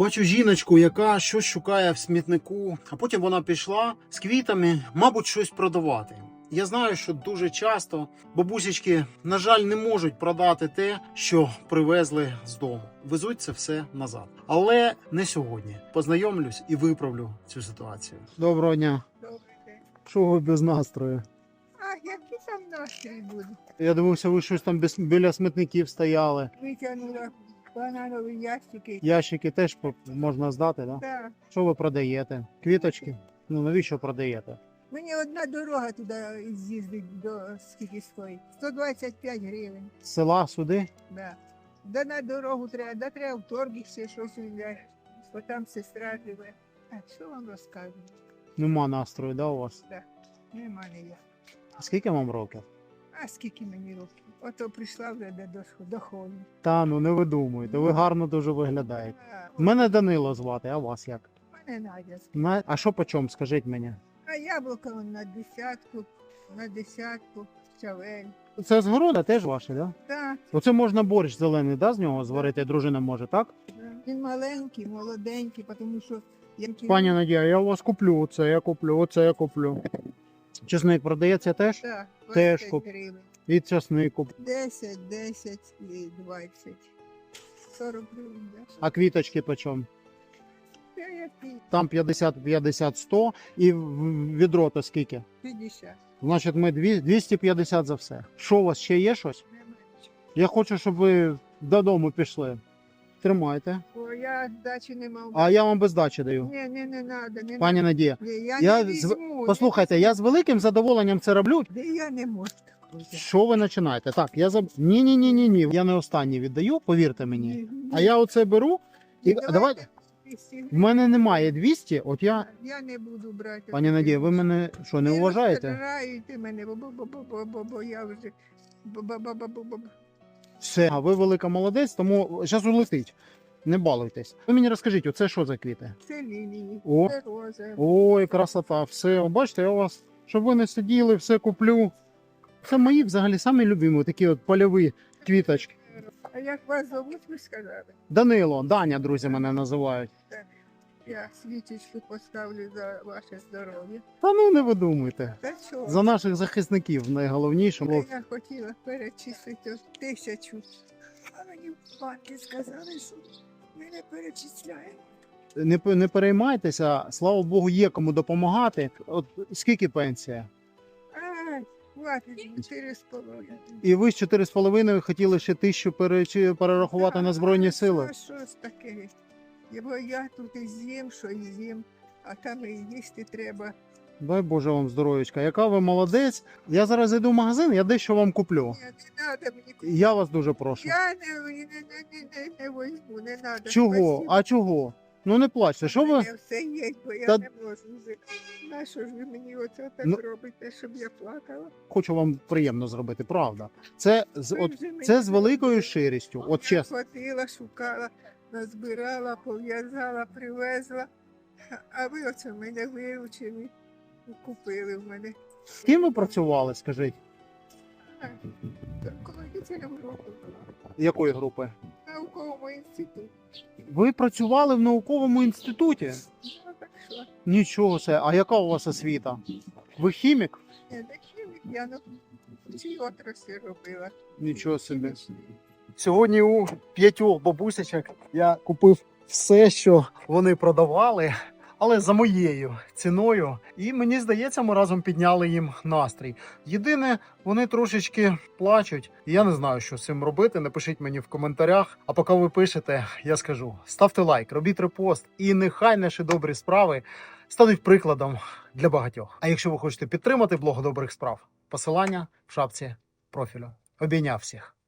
Бачу жіночку, яка щось шукає в смітнику, а потім вона пішла з квітами, мабуть, щось продавати. Я знаю, що дуже часто бабусечки, на жаль, не можуть продати те, що привезли з дому. Везуть це все назад. Але не сьогодні. Познайомлюсь і виправлю цю ситуацію. Доброго дня. Добрий день. Що ви без настрою? А які там настрій будуть? Я дивився, ви щось там біля смітників стояли. Витягнула бананові ящики. Ящики теж по- можна здати, да? Так. Що ви продаєте? Квіточки? Ну навіщо продаєте? Мені одна дорога туди з'їздить до скільки стоїть. 125 гривень. З села сюди? Да. Да на дорогу треба, да треба в торгі ще щось взяти. Бо там сестра живе. А що вам розкажу? Нема настрою, да, у вас? Нема ніяк. А скільки вам років? А скільки мені років? Ото прийшла вже до досху- доходу. Та ну не видумуйте, ви гарно дуже виглядаєте. А, Мене Данило звати, а вас як? мене Надя. На... А що по чому, скажіть мені? А яблука на десятку, на десятку, чавель. Це з города теж ваше, да? Так, Оце можна борщ зелений, да, з нього зварити, дружина може, так? він маленький, молоденький, тому що як Пані Надія, я у вас куплю оце, я куплю, оце я куплю. Чесник продається теж? так, теж 20 куп- гривень. І чесник куп. 10, 10 і 20. 40 гривень, да? А квіточки по чому? Це? Там 50, 50, 100 і в- відро то скільки? 50. Значить, ми дві- 250 за все. Що у вас ще є щось? Я хочу, щоб ви додому пішли. Тримайте. Бо я дачі не мав. А я вам без дачі даю. Ні, не, не надо, не Пані. Надія, Ні, я, я не з- візьму. послухайте, я з великим задоволенням це роблю. Де я не можу такого. взяти. Що ви починаєте? Так, я за ні, ні, ні, ні, ні. Я не останнє віддаю, повірте мені. Ні, ні. А я оце беру. І Давайте давайте. 200 В мене немає 200, от я. Я не буду брати. Пані Надія, ви мене що, не вважаєте? розстраюйте мене, бо, бо, бо, бо, бо, бо, бо я вже... Бо, бо, бо, бо, бо, бо. Все, а ви велика молодець, тому зараз улетить. Не балуйтесь. Ви мені розкажіть, оце що за квіти? Це лілії, О. це рози. Ой, красота, все. Бачите, я у вас, щоб ви не сиділи, все куплю. Це мої взагалі самі любимі, такі от польові квіточки. А як вас зовуть, ви сказали? Данило, Даня, друзі, мене називають. Я свічечку поставлю за ваше здоров'я. Та ну не видумуйте. Та що? За наших захисників найголовніше. Та Бо Я хотіла перечислити тисячу. А мені банки сказали, що ми не перечисляємо. не, не переймайтеся, слава Богу, є кому допомагати. От скільки пенсія? Хватить, чотири з половиною. І ви з 4,5 хотіли ще тисячу перерахувати на Збройні Сили. Що ж таке? Бо я тут і з'їм, що і з'їм, а там і їсти треба. Дай Боже вам здоров'ячка. Яка ви молодець. Я зараз йду в магазин, я дещо вам куплю. Ні, не треба мені. Я вас дуже прошу. Я не, не, не, не, не, не возьму, не треба. Чого? А чого? Ну не плачте. Що ви? все є, бо я Та- не можу вже. На що ж ви мені оце так Ну- робите, щоб я плакала? Хочу вам приємно зробити, правда. Це з Ви от вже мені це з великою щирістю. От Я чесно. ходила, шукала, назбирала, пов'язала, привезла. А ви оце мене виручили, купили в мене. З ким ви працювали, скажіть? Колодителем року була. Якої групи? Науковому інституті. Ви працювали в науковому інституті? Ну так що, Нічого себе. А яка у вас освіта? Ви хімік? я не хімік, я на в цій отраслі робила. Нічого собі. Сьогодні у п'ятьох бабусечок я купив все, що вони продавали, але за моєю ціною. І мені здається, ми разом підняли їм настрій. Єдине, вони трошечки плачуть. І Я не знаю, що з цим робити. Напишіть мені в коментарях. А поки ви пишете, я скажу: ставте лайк, робіть репост, і нехай наші добрі справи стануть прикладом для багатьох. А якщо ви хочете підтримати блог добрих справ, посилання в шапці профілю. Обійняв всіх.